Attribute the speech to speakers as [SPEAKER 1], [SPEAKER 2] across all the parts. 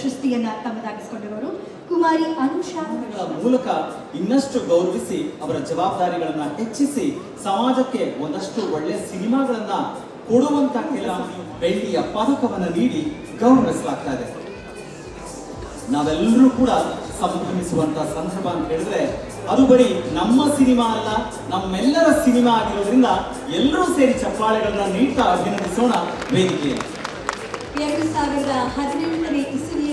[SPEAKER 1] ಪ್ರಶಸ್ತಿಯನ್ನ ತಮ್ಮದಾಗಿಸಿಕೊಂಡಿರುವರು ಕುಮಾರಿ ಅನುಷಾ
[SPEAKER 2] ಮೂಲಕ ಇನ್ನಷ್ಟು ಗೌರವಿಸಿ ಅವರ ಜವಾಬ್ದಾರಿಗಳನ್ನ ಹೆಚ್ಚಿಸಿ ಸಮಾಜಕ್ಕೆ ಒಂದಷ್ಟು ಒಳ್ಳೆ ಸಿನಿಮಾಗಳನ್ನ ಕೊಡುವಂತ ಕೆಲ ಬೆಳ್ಳಿಯ ಪದಕವನ್ನ ನೀಡಿ ಗೌರವಿಸಲಾಗ್ತಾ ಇದೆ. ನಾವೆಲ್ಲರೂ ಕೂಡ ಸಂಭ್ರಮಿಸುವಂತ ಸಂದರ್ಭ ಅಂತ ಹೇಳಿದ್ರೆ ಅದು ಬರೀ ನಮ್ಮ ಸಿನಿಮಾ ಅಲ್ಲ ನಮ್ಮೆಲ್ಲರ ಸಿನಿಮಾ ಆಗಿರೋದ್ರಿಂದ ಎಲ್ಲರೂ ಸೇರಿ ಚಪ್ಪಾಳೆಗಳನ್ನ ನೀಡ್ತಾ ಅಭಿನಂದಿಸೋಣ ವೇದಿಕೆ
[SPEAKER 1] ಎರಡು ಸಾವಿರದ ಹದಿನೆಂಟನೇ ಇಸವಿಯಲ್ಲಿ ಆ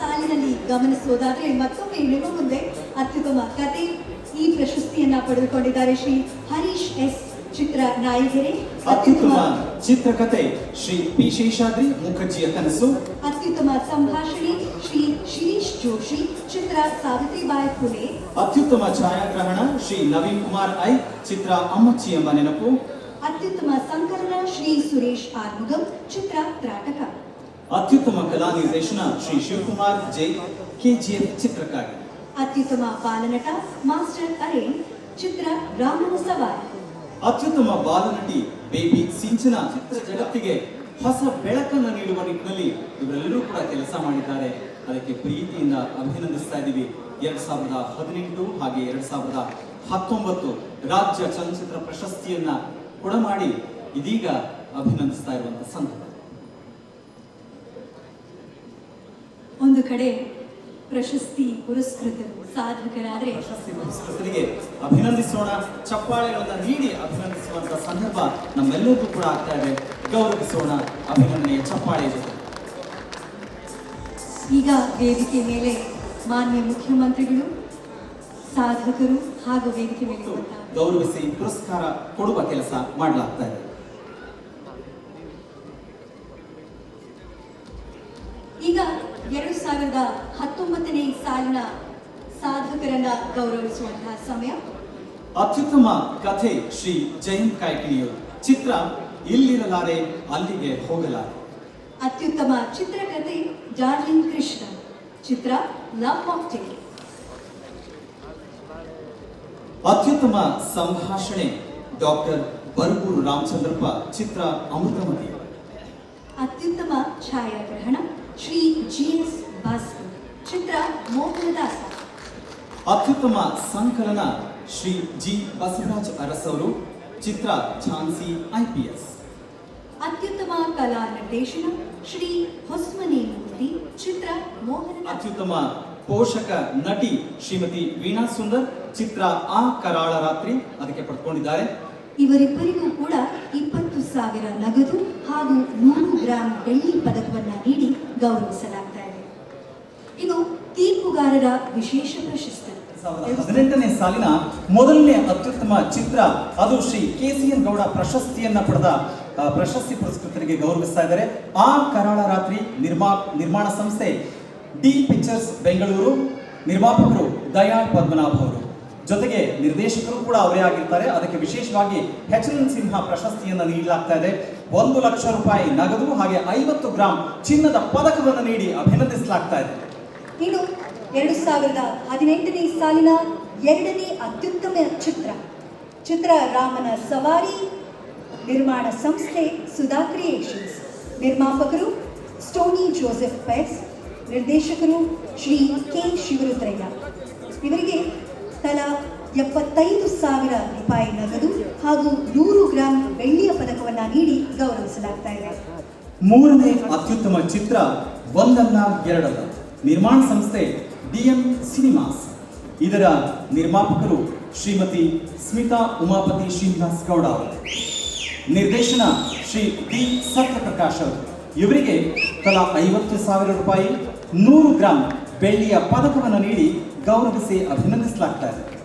[SPEAKER 1] ಸಾಲಿನಲ್ಲಿ ಗಮನಿಸುವುದಾದ್ರೆ ಮತ್ತೊಮ್ಮೆ ನಿಮ್ಮ ಮುಂದೆ ಅತ್ಯುತ್ತಮ ಕತೆ ಈ ಪ್ರಶಸ್ತಿಯನ್ನ ಪಡೆದುಕೊಂಡಿದ್ದಾರೆ ಶ್ರೀ ಹರೀಶ್ ಎಸ್ ಚಿತ್ರ ನಾಯಿಗೆರೆ
[SPEAKER 2] ಅತ್ಯುತ್ತಮ ಚಿತ್ರಕತೆ ಶ್ರೀ ಪಿ ಶೇಷಾದ್ರಿ ಮುಖರ್ಜಿಯ ಕನಸು.
[SPEAKER 1] ಅತ್ಯುತ್ತಮ ಸಂಭಾಷಣೆ ಶ್ರೀ ಶಿರೀಶ್ ಜೋಶಿ ಚಿತ್ರ ಸಾವಿತ್ರಿಬಾಯಿ ಫುಲೆ
[SPEAKER 2] ಅತ್ಯುತ್ತಮ ಛಾಯಾಗ್ರಹಣ ಶ್ರೀ ನವೀನ್ ಕುಮಾರ್ ಐ ಚಿತ್ರ ಅಮ್ಮಚ್ಚಿ ಎಂಬ ನೆನಪು.
[SPEAKER 1] ಅತ್ಯುತ್ತಮ ಸಂಕಲನ ಶ್ರೀ ಸುರೇಶ್ ಆರ್ಮುಗಂ ಚಿತ್ರ ತ್ರಾಟಕ.
[SPEAKER 2] ಅತ್ಯುತ್ತಮ ಕಲಾ ನಿರ್ದೇಶನ ಶ್ರೀ ಶಿವಕುಮಾರ್ ಜೈ ಕೆಜಿಎಫ್ ಚಿತ್ರಕ್ಕಾಗಿ.
[SPEAKER 1] ಅತ್ಯುತ್ತಮ ಬಾಲನಟ ಮಾಸ್ಟರ್ ಅರೇನ್ ಚಿತ್ರ ರಾಮನ ಸವಾರಿ.
[SPEAKER 2] ಅತ್ಯುತ್ತಮ ಬಾಲನಟಿ ಬೇಬಿ ಸಿಂಚನ ಚಿತ್ರ ಜಗತ್ತಿಗೆ ಹೊಸ ಬೆಳಕನ್ನು ನೀಡುವ ನಿಟ್ಟಿನಲ್ಲಿ ಇವರೆಲ್ಲರೂ ಕೂಡ ಕೆಲಸ ಮಾಡಿದ್ದಾರೆ. ಅದಕ್ಕೆ ಪ್ರೀತಿಯಿಂದ ಅಭಿನಂದಿಸ್ತಾ ಇದ್ದೀವಿ. ಎರಡ್ ಸಾವಿರದ ಹದಿನೆಂಟು ಹಾಗೆ ಎರಡ್ ಸಾವಿರದ ಹತ್ತೊಂಬತ್ತು ರಾಜ್ಯ ಚಲನಚಿತ್ರ ಪ್ರಶಸ್ತಿಯನ್ನ ಕೊಡಮಾಡಿ ಇದೀಗ ಅಭಿನಂದಿಸ್ತಾ ಇರುವಂತ ಸಂದರ್ಭ
[SPEAKER 1] ಒಂದು ಕಡೆ ಪ್ರಶಸ್ತಿ ಪುರಸ್ಕೃತರು ಸಾಧಕರಾದ್ರೆ
[SPEAKER 2] ಪ್ರಶಸ್ತಿ ಪುರಸ್ಕೃತರಿಗೆ ಅಭಿನಂದಿಸೋಣ. ಚಪ್ಪಾಳೆಗಳನ್ನ ನೀಡಿ ಅಭಿನಂದಿಸುವಂತ ಸಂದರ್ಭ ನಮ್ಮೆಲ್ಲರಿಗೂ ಕೂಡ ಆಗ್ತಾ ಇದೆ. ಗೌರವಿಸೋಣ ಅಭಿನಂದನೆಯ ಚಪ್ಪಾಳೆ ಜೊತೆ.
[SPEAKER 1] ಈಗ ವೇದಿಕೆ ಮೇಲೆ ಮಾನ್ಯ ಮುಖ್ಯಮಂತ್ರಿಗಳು ಸಾಧಕರು ಹಾಗೂ ವೇದಿಕೆ ಮೇಲೆ
[SPEAKER 2] ಗೌರವಿಸಿ ಪುರಸ್ಕಾರ ಕೊಡುವ ಕೆಲಸ ಮಾಡಲಾಗ್ತಾ ಇದೆ.
[SPEAKER 1] ಈಗ ಎರಡು ಸಾವಿರದ ಹತ್ತೊಂಬತ್ತನೇ ಸಾಲಿನ ಸಾಧಕರನ್ನ ಗೌರವಿಸುವಂತಹ ಸಮಯ.
[SPEAKER 2] ಅತ್ಯುತ್ತಮ ಕಥೆ ಶ್ರೀ ಜಯಂತ್ ಕಾಯ್ಕಿಣಿಯವರು ಚಿತ್ರ ಇಲ್ಲಿರಲಾರೆ ಅಲ್ಲಿಗೆ ಹೋಗಲಾರೆ.
[SPEAKER 1] ಅತ್ಯುತ್ತಮ ಚಿತ್ರಕಥೆ ಜಾರ್ಲಿನ್ ಕೃಷ್ಣ ಚಿತ್ರ ಲವ್ ಮಾಕ್ಟೇಲ್
[SPEAKER 2] ಅತ್ಯುತ್ತಮ ಸಂಭಾಷಣೆ ಡಾಕ್ಟರ್ ಬರಗೂರು ರಾಮಚಂದ್ರಪ್ಪ ಚಿತ್ರ ಅಮೃತಮತಿ.
[SPEAKER 1] ಅತ್ಯುತ್ತಮ ಛಾಯಾಗ್ರಹಣ. ಶ್ರೀ ಜೀನ್ಸ್ ಎಸ್ ಚಿತ್ರ ಮೋಹನದಾಸ.
[SPEAKER 2] ಅತ್ಯುತ್ತಮ ಸಂಕಲನ ಶ್ರೀ ಜಿ ಬಸವರಾಜ್ ಅರಸವರು ಚಿತ್ರ ಝಾನ್ಸಿ ಐಪಿಎಸ್
[SPEAKER 1] ಅತ್ಯುತ್ತಮ ಕಲಾ ನಿರ್ದೇಶನ ಶ್ರೀ ಹೊಸ್ಮನೆ ಮೂರ್ತಿ ಚಿತ್ರ ಮೋಹನ
[SPEAKER 2] ಅತ್ಯುತ್ತಮ ಪೋಷಕ ನಟಿ ಶ್ರೀಮತಿ ವೀಣಾ ಸುಂದರ್ ಚಿತ್ರ ಆ ಕರಾಳ ರಾತ್ರಿ ಅದಕ್ಕೆ ಪಡ್ಕೊಂಡಿದ್ದಾರೆ.
[SPEAKER 1] ಇವರಿಬ್ಬರಿಗೂ ಕೂಡ ಇಪ್ಪತ್ತು ಸಾವಿರ ನಗದು ಹಾಗೂ ನೂರು ಗ್ರಾಂ ಬೆಳ್ಳಿ ಪದಕವನ್ನು ನೀಡಿ ಗೌರವಿಸಲಾಗ್ತಾ ಇದೆ. ಇದು ತೀರ್ಪುಗಾರರ ವಿಶೇಷ ಪ್ರಶಸ್ತಿ.
[SPEAKER 2] ಹದಿನೆಂಟನೇ ಸಾಲಿನ ಮೊದಲನೇ ಅತ್ಯುತ್ತಮ ಚಿತ್ರ, ಅದು Shri K C N Gowda ಪ್ರಶಸ್ತಿಯನ್ನ ಪಡೆದ ಪ್ರಶಸ್ತಿ ಪುರಸ್ಕೃತರಿಗೆ ಗೌರವಿಸ್ತಾ ಇದ್ದಾರೆ. ಆ ಕರಾಳ ರಾತ್ರಿ ನಿರ್ಮಾ, ನಿರ್ಮಾಣ ಸಂಸ್ಥೆ ಡಿ ಪಿಕ್ಚರ್ಸ್ ಬೆಂಗಳೂರು ನಿರ್ಮಾಪಕರು ದಯಾಳ್ ಪದ್ಮನಾಭ್ ಅವರು. ಜೊತೆಗೆ ನಿರ್ದೇಶಕರು ಕೂಡ ಅವರೇ ಆಗಿರ್ತಾರೆ. ಅದಕ್ಕೆ ವಿಶೇಷವಾಗಿ ಎಚ್ ಎನ್ ಸಿಂಹ ಪ್ರಶಸ್ತಿಯನ್ನು ನೀಡಲಾಗ್ತಾ ಇದೆ. ಒಂದು ಲಕ್ಷ ರೂಪಾಯಿ ನಗದು ಹಾಗೆ ಐವತ್ತು ಗ್ರಾಂ ಚಿನ್ನದ ಪದಕವನ್ನು ನೀಡಿ ಅಭಿನಂದಿಸಲಾಗ್ತಾ ಇದೆ.
[SPEAKER 1] ಇದು ಎರಡು ಸಾವಿರದ ಹದಿನೆಂಟನೇ ಸಾಲಿನ ಎರಡನೇ ಅತ್ಯುತ್ತಮ ಚಿತ್ರ ಚಿತ್ರ ರಾಮನ ಸವಾರಿ ನಿರ್ಮಾಣ ಸಂಸ್ಥೆ ಸುಧಾ ಕ್ರಿಯೇಷನ್ಸ್ ನಿರ್ಮಾಪಕರು ಸ್ಟೋನಿ ಜೋಸೆಫ್ ಪೆಸ್ ನಿರ್ದೇಶಕರು ಶ್ರೀ ಕೆ ಶಿವರುದ್ರಯ್ಯ. ಇವರಿಗೆ ತಲಾ ಎಪ್ಪತ್ತೈದು ಸಾವಿರ ರೂಪಾಯಿ ನಗದು ಹಾಗೂ ನೂರು ಗ್ರಾಂ ಬೆಳ್ಳಿಯ ಪದಕವನ್ನ ನೀಡಿ ಗೌರವಿಸಲಾಗ್ತಾ ಇದೆ.
[SPEAKER 2] ಮೂರನೇ ಅತ್ಯುತ್ತಮ ಚಿತ್ರ ಒಂದಲ್ಲ ಎರಡಲ್ಲ ನಿರ್ಮಾಣ ಸಂಸ್ಥೆ ಡಿಎಂ ಸಿನಿಮಾಸ್. ಇದರ ನಿರ್ಮಾಪಕರು ಶ್ರೀಮತಿ ಸ್ಮಿತಾ ಉಮಾಪತಿ ಶ್ರೀನಿವಾಸ್ ಗೌಡ. ನಿರ್ದೇಶನ ಶ್ರೀ ಡಿ ಸತ್ಯಪ್ರಕಾಶ್ ಅವರು. ಇವರಿಗೆ ತಲಾ ಐವತ್ತು ಸಾವಿರ ರೂಪಾಯಿ, ನೂರು ಗ್ರಾಂ ಬೆಳ್ಳಿಯ ಪದಕವನ್ನು ನೀಡಿ ಗೌರವಿಸಿ ಅಭಿನಂದಿಸಲಾಗ್ತಾ ಇದೆ.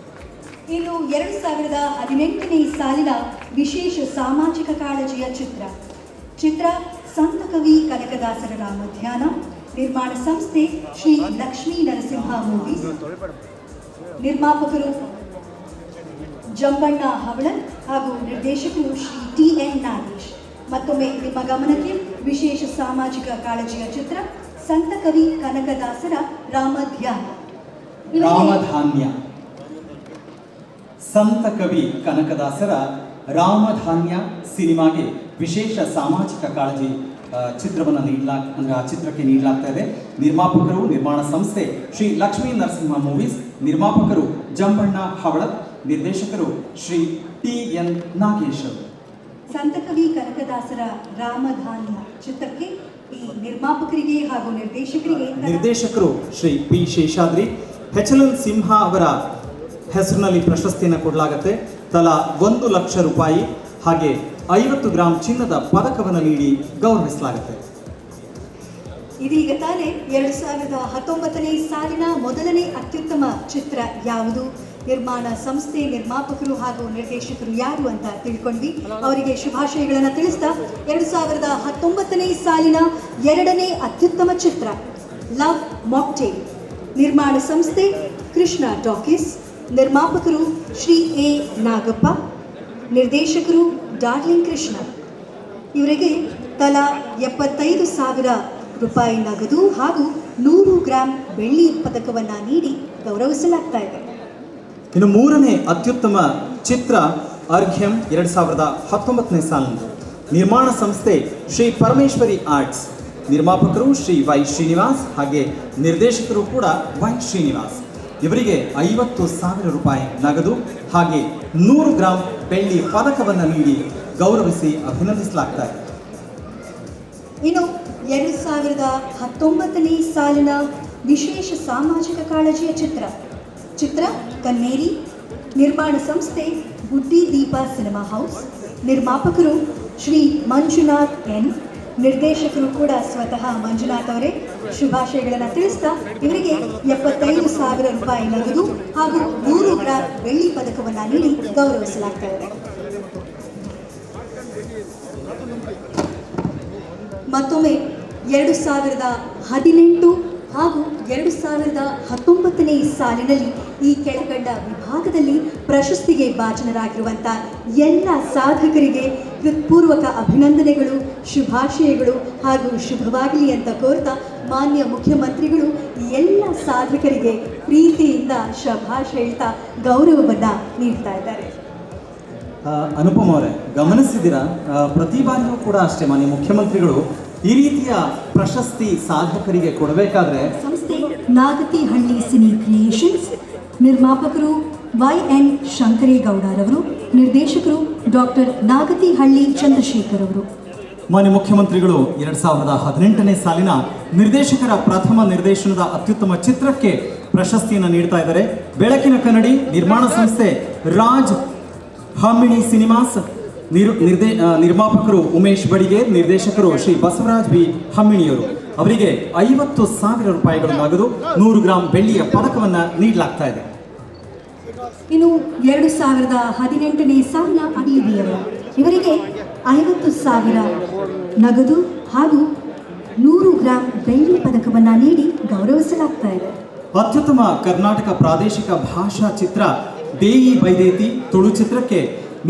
[SPEAKER 1] ಇನ್ನು ಎರಡು ಸಾವಿರದ ಹದಿನೆಂಟನೇ ಸಾಲಿನ ವಿಶೇಷ ಸಾಮಾಜಿಕ ಕಾಳಜಿಯ ಚಿತ್ರ. ಚಿತ್ರ ಸಂತ ಕವಿ ಕನಕದಾಸರ ರಾಮಧ್ಯಾನ ನಿರ್ಮಾಣ ಸಂಸ್ಥೆ ಶ್ರೀ ಲಕ್ಷ್ಮೀ ನರಸಿಂಹ ಮೂವೀಸ್ ನಿರ್ಮಾಪಕರು ಜಂಬಣ್ಣ ಹವಳನ್ ಹಾಗೂ ನಿರ್ದೇಶಕರು ಶ್ರೀ ಟಿ ಎನ್ ನಾಗೇಶ್. ಮತ್ತೊಮ್ಮೆ ನಿಮ್ಮ ಗಮನಕ್ಕೆ ವಿಶೇಷ ಸಾಮಾಜಿಕ ಕಾಳಜಿಯ ಚಿತ್ರ ಸಂತ ಕವಿ ಕನಕದಾಸರ ರಾಮಧ್ಯಾನ ಧ್ಯಾನ
[SPEAKER 2] ರಾಮಧಾನ್ಯ. ಸಂತ ಕವಿ ಕನಕದಾಸರ ರಾಮಧಾನ್ಯ ಸಿನಿಮಾಗೆ ವಿಶೇಷ ಸಾಮಾಜಿಕ ಕಾಳಜಿ ಚಿತ್ರವನ್ನು ನೀಡಲಾ ಅಂದ್ರೆ ಆ ಚಿತ್ರಕ್ಕೆ ನೀಡಲಾಗ್ತಾ ಇದೆ. ನಿರ್ಮಾಪಕರು ನಿರ್ಮಾಣ ಸಂಸ್ಥೆ ಶ್ರೀ ಲಕ್ಷ್ಮೀ ನರಸಿಂಹ ಮೂವೀಸ್ ನಿರ್ಮಾಪಕರು ಜಂಬಣ್ಣ ಹವಳತ್ ನಿರ್ದೇಶಕರು ಶ್ರೀ ಟಿ ಎನ್ ನಾಗೇಶ್ ಅವರು.
[SPEAKER 1] ಸಂತಕವಿ ಕನಕದಾಸರ ರಾಮಧಾನ್ಯ ಚಿತ್ರಕ್ಕೆ ಈ ನಿರ್ಮಾಪಕರಿಗೆ ಹಾಗೂ ನಿರ್ದೇಶಕರಿಗೆ
[SPEAKER 2] ನಿರ್ದೇಶಕರು Shri P. Sheshadri H L N Simha ಅವರ ಹೆಸರಿನಲ್ಲಿ ಪ್ರಶಸ್ತಿಯನ್ನು ಕೊಡಲಾಗುತ್ತೆ. ತಲಾ ಒಂದು ಲಕ್ಷ ರೂಪಾಯಿ ಹಾಗೆ ಐವತ್ತು ಗ್ರಾಂ ಚಿನ್ನದ ಪದಕವನ್ನು ನೀಡಿ ಗೌರವಿಸಲಾಗುತ್ತೆ.
[SPEAKER 1] ಇದೀಗ ತಾನೇ ಎರಡು ಸಾವಿರದ ಹತ್ತೊಂಬತ್ತನೇ ಸಾಲಿನ ಮೊದಲನೇ ಅತ್ಯುತ್ತಮ ಚಿತ್ರ ಯಾವುದು? ನಿರ್ಮಾಣ ಸಂಸ್ಥೆ ನಿರ್ಮಾಪಕರು ಹಾಗೂ ನಿರ್ದೇಶಕರು ಯಾರು ಅಂತ ತಿಳ್ಕೊಂಡ್ವಿ. ಅವರಿಗೆ ಶುಭಾಶಯಗಳನ್ನು ತಿಳಿಸ್ತಾ ಎರಡು ಸಾವಿರದ ಹತ್ತೊಂಬತ್ತನೇ ಸಾಲಿನ ಎರಡನೇ ಅತ್ಯುತ್ತಮ ಚಿತ್ರ ಲವ್ ಮಾಕ್ಟೇಲ್. ನಿರ್ಮಾಣ ಸಂಸ್ಥೆ ಕೃಷ್ಣ ಟಾಕೀಸ್ ನಿರ್ಮಾಪಕರು ಶ್ರೀ ಎ ನಾಗಪ್ಪ, ನಿರ್ದೇಶಕರು ಡಾರ್ಲಿಂಗ್ ಕೃಷ್ಣ. ಇವರಿಗೆ ತಲಾ ಎಪ್ಪತ್ತೈದು ಸಾವಿರ ರೂಪಾಯಿ ನಗದು ಹಾಗೂ ನೂರು ಗ್ರಾಂ ಬೆಳ್ಳಿ ಪದಕವನ್ನು ನೀಡಿ ಗೌರವಿಸಲಾಗ್ತಾ ಇದೆ.
[SPEAKER 2] ಇನ್ನು ಮೂರನೇ ಅತ್ಯುತ್ತಮ ಚಿತ್ರ ಅರ್ಘ್ಯಂ ಎರಡು ಸಾವಿರದ ಹತ್ತೊಂಬತ್ತನೇ ಸಾಲಿನ ನಿರ್ಮಾಣ ಸಂಸ್ಥೆ ಶ್ರೀ ಪರಮೇಶ್ವರಿ ಆರ್ಟ್ಸ್. ನಿರ್ಮಾಪಕರು ಶ್ರೀ ವೈ ಶ್ರೀನಿವಾಸ್ ಹಾಗೆ ನಿರ್ದೇಶಕರು ಕೂಡ ವೈ ಶ್ರೀನಿವಾಸ್. ಇವರಿಗೆ ಐವತ್ತು ಸಾವಿರ ರೂಪಾಯಿ ನಗದು ಹಾಗೆ ನೂರು ಗ್ರಾಂ ಬೆಳ್ಳಿ ಪದಕವನ್ನು ನೀಡಿ ಗೌರವಿಸಿ ಅಭಿನಂದಿಸಲಾಗ್ತಾ ಇದೆ.
[SPEAKER 1] ಇನ್ನು ಎರಡು ಸಾವಿರದ ಹತ್ತೊಂಬತ್ತನೇ ಸಾಲಿನ ವಿಶೇಷ ಸಾಮಾಜಿಕ ಕಾಳಜಿಯ ಚಿತ್ರ. ಚಿತ್ರ ಕನ್ನೇರಿ, ನಿರ್ಮಾಣ ಸಂಸ್ಥೆ ಬುದ್ಧಿ ದೀಪ ಸಿನಿಮಾ ಹೌಸ್. ನಿರ್ಮಾಪಕರು ಶ್ರೀ ಮಂಜುನಾಥ್ ಎನ್. ನಿರ್ದೇಶಕರು ಕೂಡ ಸ್ವತಃ ಮಂಜುನಾಥ್ ಅವರೇ. ಶುಭಾಶಯಗಳನ್ನು ತಿಳಿಸ್ತಾ ಇವರಿಗೆ ಎಪ್ಪತ್ತೈದು ಸಾವಿರ ರೂಪಾಯಿ ನಗದು ಹಾಗೂ ನೂರು ಗ್ರಾಮ್ ಬೆಳ್ಳಿ ಪದಕವನ್ನು ನೀಡಿ ಗೌರವಿಸಲಾಗ್ತಾ ಇದೆ. ಮತ್ತೊಮ್ಮೆ ಎರಡು ಸಾವಿರದ ಹದಿನೆಂಟು ಹಾಗೂ ಎರಡು ಸಾವಿರದ ಹತ್ತೊಂಬತ್ತನೇ ಸಾಲಿನಲ್ಲಿ ಈ ಕೆಳಕಂಡ ವಿಭಾಗದಲ್ಲಿ ಪ್ರಶಸ್ತಿಗೆ ಭಾಜನರಾಗಿರುವಂಥ ಎಲ್ಲ ಸಾಧಕರಿಗೆ ಹೃತ್ಪೂರ್ವಕ ಅಭಿನಂದನೆಗಳು, ಶುಭಾಶಯಗಳು ಹಾಗೂ ಶುಭವಾಗಲಿ ಅಂತ ಕೋರ್ತಾ ಮಾನ್ಯ ಮುಖ್ಯಮಂತ್ರಿಗಳು ಎಲ್ಲ ಸಾಧಕರಿಗೆ ಪ್ರೀತಿಯಿಂದ ಶಭಾಷ್ ಹೇಳ್ತಾ ಗೌರವವನ್ನು ನೀಡ್ತಾ ಇದ್ದಾರೆ.
[SPEAKER 2] ಅನುಪಮ ಅವರೇ, ಗಮನಿಸಿದ್ದೀರಾ? ಪ್ರತಿ ಬಾರಿಯೂ ಕೂಡ ಅಷ್ಟೇ ಮಾನ್ಯ ಮುಖ್ಯಮಂತ್ರಿಗಳು ಈ ರೀತಿಯ ಪ್ರಶಸ್ತಿ ಸಾಧಕರಿಗೆ ಕೊಡಬೇಕಾದ್ರೆ
[SPEAKER 1] ಸಂಸ್ಥೆ ನಾಗತಿಹಳ್ಳಿ ಸಿನಿ ಕ್ರಿಯೇಷನ್ಸ್ ನಿರ್ಮಾಪಕರು ವೈ ಎನ್ ಶಂಕರೇಗೌಡರವರು ನಿರ್ದೇಶಕರು ಡಾಕ್ಟರ್ ನಾಗತಿಹಳ್ಳಿ ಚಂದ್ರಶೇಖರ್ ಅವರು
[SPEAKER 2] ಮಾನ್ಯ ಮುಖ್ಯಮಂತ್ರಿಗಳು ಎರಡ್ ಸಾವಿರದ ಹದಿನೆಂಟನೇ ಸಾಲಿನ ನಿರ್ದೇಶಕರ ಪ್ರಥಮ ನಿರ್ದೇಶನದ ಅತ್ಯುತ್ತಮ ಚಿತ್ರಕ್ಕೆ ಪ್ರಶಸ್ತಿಯನ್ನು ನೀಡ್ತಾ ಇದ್ದಾರೆ. ಬೆಳಕಿನ ಕನ್ನಡಿ ನಿರ್ಮಾಣ ಸಂಸ್ಥೆ ರಾಜ್ ಹಾಮಿಣಿ ಸಿನಿಮಾಸ್ ನಿರ್ ನಿರ್ದೇ ನಿರ್ಮಾಪಕರು ಉಮೇಶ್ ಬಡಿಗೆ ನಿರ್ದೇಶಕರು ಶ್ರೀ ಬಸವರಾಜ್ ಬಿ. ಹಮ್ಮಿಣಿಯವರು ಅವರಿಗೆ ಐವತ್ತು ಸಾವಿರ ರೂಪಾಯಿಗಳು ನಗದು ನೂರು ಗ್ರಾಂ ಬೆಳ್ಳಿಯ ಪದಕವನ್ನು ನೀಡಲಾಗ್ತಾ ಇದೆ.
[SPEAKER 1] ಇನ್ನು ಎರಡು ಸಾವಿರದ ಹದಿನೆಂಟನೇ ಸಾಲಿನ ಅಡಿಯವರು ಇವರಿಗೆ ಐವತ್ತು ಸಾವಿರ ನಗದು ಹಾಗೂ ನೂರು ಗ್ರಾಂ ಬೆಳ್ಳಿ ಪದಕವನ್ನು ನೀಡಿ ಗೌರವಿಸಲಾಗ್ತಾ ಇದೆ.
[SPEAKER 2] ಅತ್ಯುತ್ತಮ ಕರ್ನಾಟಕ ಪ್ರಾದೇಶಿಕ ಭಾಷಾ ಚಿತ್ರ ದೇಯಿ ಬೈದೇತಿ ತುಳು ಚಿತ್ರಕ್ಕೆ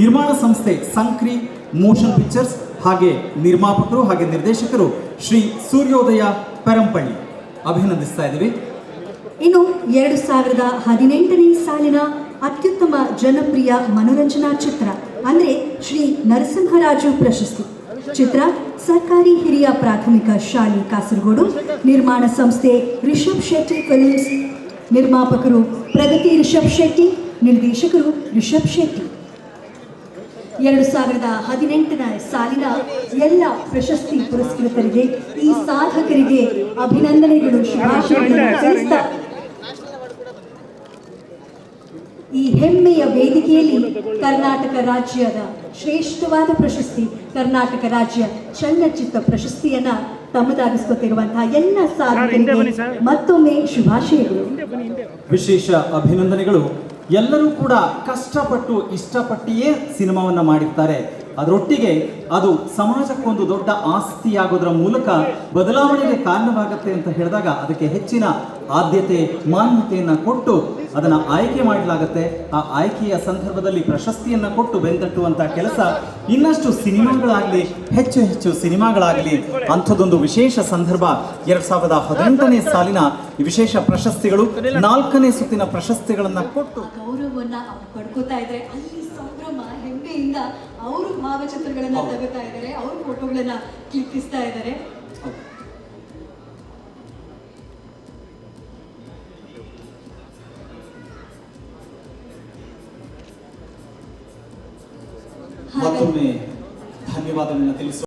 [SPEAKER 2] ನಿರ್ಮಾಣ ಸಂಸ್ಥೆ ಸಂಕ್ರಿ ಮೋಷನ್ ಪಿಕ್ಚರ್ಸ್ ಹಾಗೆ ನಿರ್ಮಾಪಕರು ಹಾಗೆ ನಿರ್ದೇಶಕರು ಶ್ರೀ ಸೂರ್ಯೋದಯ ಪರಂಪಳ್ಳಿ. ಅಭಿನಂದಿಸ್ತಾ ಇದ್ದೀವಿ.
[SPEAKER 1] ಇನ್ನು ಎರಡು ಸಾವಿರದ ಹದಿನೆಂಟನೇ ಸಾಲಿನ ಅತ್ಯುತ್ತಮ ಜನಪ್ರಿಯ ಮನೋರಂಜನಾ ಚಿತ್ರ, ಅಂದರೆ ಶ್ರೀ ನರಸಿಂಹರಾಜು ಪ್ರಶಸ್ತಿ. ಚಿತ್ರ ಸರ್ಕಾರಿ ಹಿರಿಯ ಪ್ರಾಥಮಿಕ ಶಾಲೆ ಕಾಸರಗೋಡು, ನಿರ್ಮಾಣ ಸಂಸ್ಥೆ ರಿಷಬ್ ಶೆಟ್ಟಿ ಫಿಲ್ಮ್ಸ್. ನಿರ್ಮಾಪಕರು ಪ್ರಗತಿ ರಿಷಬ್ ಶೆಟ್ಟಿ, ನಿರ್ದೇಶಕರು ರಿಷಬ್ ಶೆಟ್ಟಿ. ಎರಡು ಸಾವಿರದ ಹದಿನೆಂಟನ ಸಾಲಿನ ಎಲ್ಲ ಪ್ರಶಸ್ತಿ ಪುರಸ್ಕೃತರಿಗೆ ಈ ಸಾಧಕರಿಗೆ ಅಭಿನಂದನೆಗಳು ಶುಭಾಶಯಗಳನ್ನು ತಿಳಿಸ್ತಾ ಈ ಹೆಮ್ಮೆಯ ವೇದಿಕೆಯಲ್ಲಿ ಕರ್ನಾಟಕ ರಾಜ್ಯದ ಶ್ರೇಷ್ಠವಾದ ಪ್ರಶಸ್ತಿ, ಕರ್ನಾಟಕ ರಾಜ್ಯ ಚಲನಚಿತ್ರ ಪ್ರಶಸ್ತಿಯನ್ನ ತಮ್ಮದಾಗಿಸ್ಕೊತಿರುವಂತಹ ಎಲ್ಲ ಸಾಧಕರಿಗೆ ಮತ್ತೊಮ್ಮೆ ಶುಭಾಶಯಗಳು.
[SPEAKER 2] ವಿಶೇಷ ಅಭಿನಂದನೆಗಳು. ಎಲ್ಲರೂ ಕೂಡ ಕಷ್ಟಪಟ್ಟು ಇಷ್ಟಪಟ್ಟಿಯೇ ಸಿನಿಮಾವನ್ನ ಮಾಡಿರ್ತಾರೆ. ಅದರೊಟ್ಟಿಗೆ ಅದು ಸಮಾಜಕ್ಕೊಂದು ದೊಡ್ಡ ಆಸ್ತಿಯಾಗೋದ್ರ ಮೂಲಕ ಬದಲಾವಣೆಗೆ ಕಾರಣವಾಗುತ್ತೆ ಅಂತ ಹೇಳಿದಾಗ ಅದಕ್ಕೆ ಹೆಚ್ಚಿನ ಆದ್ಯತೆ ಮಾನ್ಯತೆಯನ್ನು ಕೊಟ್ಟು ಅದನ್ನು ಆಯ್ಕೆ ಮಾಡಲಾಗುತ್ತೆ. ಆ ಆಯ್ಕೆಯ ಸಂದರ್ಭದಲ್ಲಿ ಪ್ರಶಸ್ತಿಯನ್ನು ಕೊಟ್ಟು ಬೆಂದಟ್ಟುವಂಥ ಕೆಲಸ ಇನ್ನಷ್ಟು ಸಿನಿಮಾಗಳಾಗಲಿ ಹೆಚ್ಚು ಹೆಚ್ಚು ಸಿನಿಮಾಗಳಾಗಲಿ ಅಂಥದ್ದೊಂದು ವಿಶೇಷ ಸಂದರ್ಭ ಎರಡು ಸಾವಿರದ ಹದಿನೆಂಟನೇ ಸಾಲಿನ ವಿಶೇಷ ಪ್ರಶಸ್ತಿಗಳು ನಾಲ್ಕನೇ ಸುತ್ತಿನ ಪ್ರಶಸ್ತಿಗಳನ್ನು ಕೊಟ್ಟು
[SPEAKER 1] ಗೌರವವನ್ನು ಪಡ್ಕೋತಾ ಇದ್ದಾರೆ ಅಲ್ಲಿ ಸಂಭ್ರಮ ಹೆಮ್ಮೆಯಿಂದ ಅವರು ಭಾವಚಿತ್ರಗಳನ್ನ
[SPEAKER 2] ತಗೋತಾ
[SPEAKER 1] ತೆಗಿತಾ ಇದ್ದಾರೆ ಅವ್ರ ಫೋಟೋಗಳನ್ನ ಕ್ಲಿಕ್ಕಿಸ್ತಾ ಇದ್ದಾರೆ.
[SPEAKER 2] ప్రతిపాదన తెలుసు.